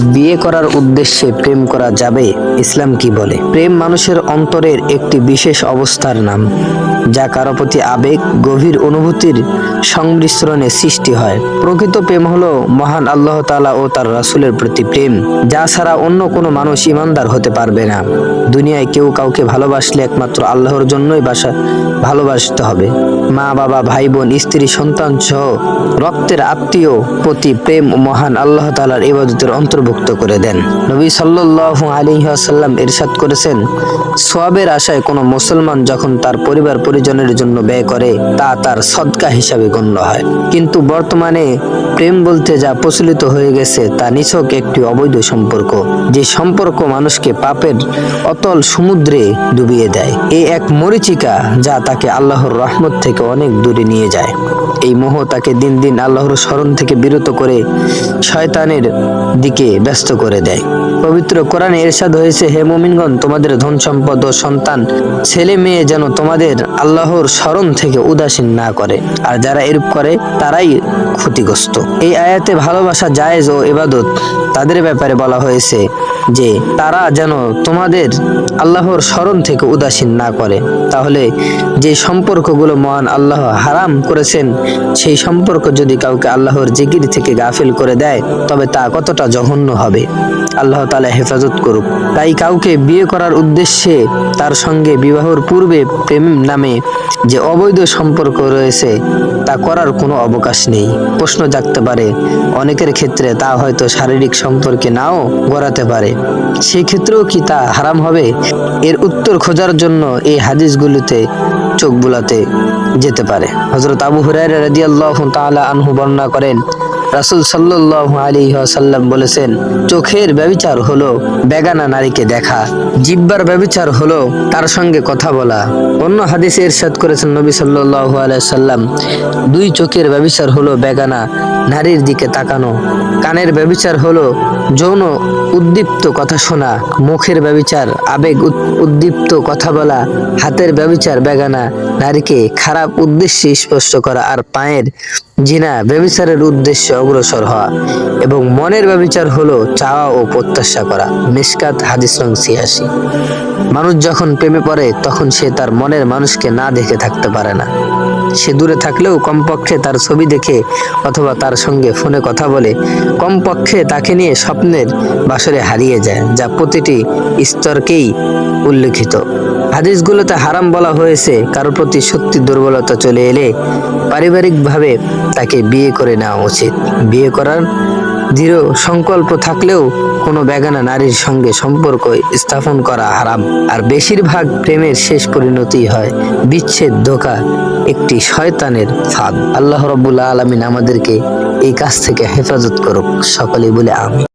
Mm-hmm. বিয়ে করার উদ্দেশ্যে প্রেম করা যাবে? ইসলাম কি বলে? প্রেম মানুষের অন্তরের একটি বিশেষ অবস্থার নাম, যা কারও প্রতি আবেগ, গভীর অনুভূতির সংমিশ্রণে সৃষ্টি হয়। প্রকৃত প্রেম হলো মহান আল্লাহ তালা ও তার রাসূলের প্রতি প্রেম, যা ছাড়া অন্য কোনো মানুষ ইমানদার হতে পারবে না। দুনিয়ায় কেউ কাউকে ভালোবাসলে একমাত্র আল্লাহর জন্যই বাসা ভালোবাসতে হবে। মা, বাবা ভাই বোন স্ত্রী, সন্তান সহ রক্তের আত্মীয় প্রতি প্রেম মহান আল্লাহ তালার ইবাদতের অন্তর্ভুক্ত। করে দেন। নবী সাল্লাল্লাহু আলাইহি ওয়াসাল্লাম ইরশাদ করেছেন, সোয়াবের আশায় কোনো মুসলমান যখন তার পরিবার পরিজনের জন্য ব্যয় করে, তা তার সদকা হিসাবে গণ্য হয়। কিন্তু বর্তমানে প্রেম বলতে যা প্রচলিত হয়ে গেছে, তা নিছক একটি অবৈধ সম্পর্ক, যে সম্পর্ক মানুষকে পাপের অতল সমুদ্রে ডুবিয়ে দেয়। এই এক মরিচিকা যা তাকে আল্লাহর রহমত থেকে অনেক দূরে নিয়ে যায়। এই মোহ তাকে দিন দিন আল্লাহর স্মরণ থেকে বিরত করে শয়তানের দিকে ব্যস্ত করে দেয়। পবিত্র কোরআনে এরশাদ হয়েছে, হে মুমিনগণ, তোমাদের ধন সম্পদ ও সন্তান, ছেলে মেয়ে যেন তোমাদের আল্লাহর স্মরণ থেকে উদাসীন না করে। আর যারা এরূপ করে, তারাই ক্ষতিগ্রস্ত। এই আয়াতে ভালোবাসা, জায়েজ ও এবাদত তাদের ব্যাপারে বলা হয়েছে যে, তারা যেন তোমাদের আল্লাহর স্মরণ থেকে উদাসীন না করে। তাহলে যে সম্পর্কগুলো মহান আল্লাহ হারাম করেছেন, সেই সম্পর্ক যদি কাউকে আল্লাহর জিকির থেকে গাফিল করে দেয়, তবে তা কতটা জঘন্য হবে? আল্লাহ তালা হেফাজত করুক। তাই কাউকে বিয়ে করার উদ্দেশ্যে তার সঙ্গে বিবাহর পূর্বে প্রেম নামে যে অবৈধ সম্পর্ক রয়েছে, তা করার কোনো অবকাশ নেই। প্রশ্ন জাগতে পারে, অনেকের ক্ষেত্রে তা হয়তো শারীরিক সম্পর্কে নাও গড়াতে পারে। সেক্ষেত্রেও কি তা হারাম হবে? এর উত্তর খোঁজার জন্য এই হাদিসগুলিতে চোখ বুলাতে যেতে পারে। হজরত আবু হুরায়রা রাদিয়াল্লাহু তাআলা আনহু বর্ণনা করেন রাসূল সাল্লাল্লাহু আলাইহি ওয়াসাল্লাম বলেছেন, চোখের ব্যভিচার হলো বেগানা নারীকে দেখা, জিব্বার ব্যভিচার হলো তার সঙ্গে কথা বলা। অন্য হাদিসে ইরশাদ করেছেন নবী সাল্লাল্লাহু আলাইহি সাল্লাম দুই চোখের ব্যভিচার হলো বেগানা নারীর দিকে তাকানো, কানের ব্যভিচার হলো যৌন উদ্দীপ্ত কথা শোনা, মুখের ব্যভিচার, আবেগ উদ- উদ্দীপ্ত কথা বলা, হাতের ব্যভিচার বেগানা নারীকে খারাপ উদ্দেশ্যে স্পষ্ট করা আর পায়ের জিনা ব্যবিচারের উদ্দেশ্যে অগ্রসর হওয়া এবং মনের ব্যবিচার হলো চাওয়া ও প্রত্যাশা করা। মিসকাত হাদিস রং ছিয়াশি। মানুষ যখন প্রেমে পড়ে, তখন সে তার মনের মানুষকে না দেখে থাকতে পারে না। সে দূরে থাকলেও কমপক্ষে তার ছবি দেখে অথবা তার সঙ্গে ফোনে কথা বলে কমপক্ষে তাকে নিয়ে স্বপ্নের বাসরে হারিয়ে যায়, যা প্রতিটি স্তরকেই উল্লেখিত। হাদিসগুলোতে হারাম বলা হয়েছে, কারোর প্রতি সত্যি দুর্বলতা চলে এলে পারিবারিকভাবে তাকে বিয়ে করে নেওয়া উচিত। বিয়ে করার দৃঢ় সংকল্প থাকলেও কোনো বেগানা নারীর সঙ্গে সম্পর্ক স্থাপন করা হারাম। আর বেশিরভাগ প্রেমের শেষ পরিণতি হয় বিচ্ছেদ, ধোকা, একটি শয়তানের ফাঁদ। আল্লাহ রব্বুল্লাহ আলমিন আমাদেরকে এই কাজ থেকে হেফাজত করুক। সকলে বলে আমি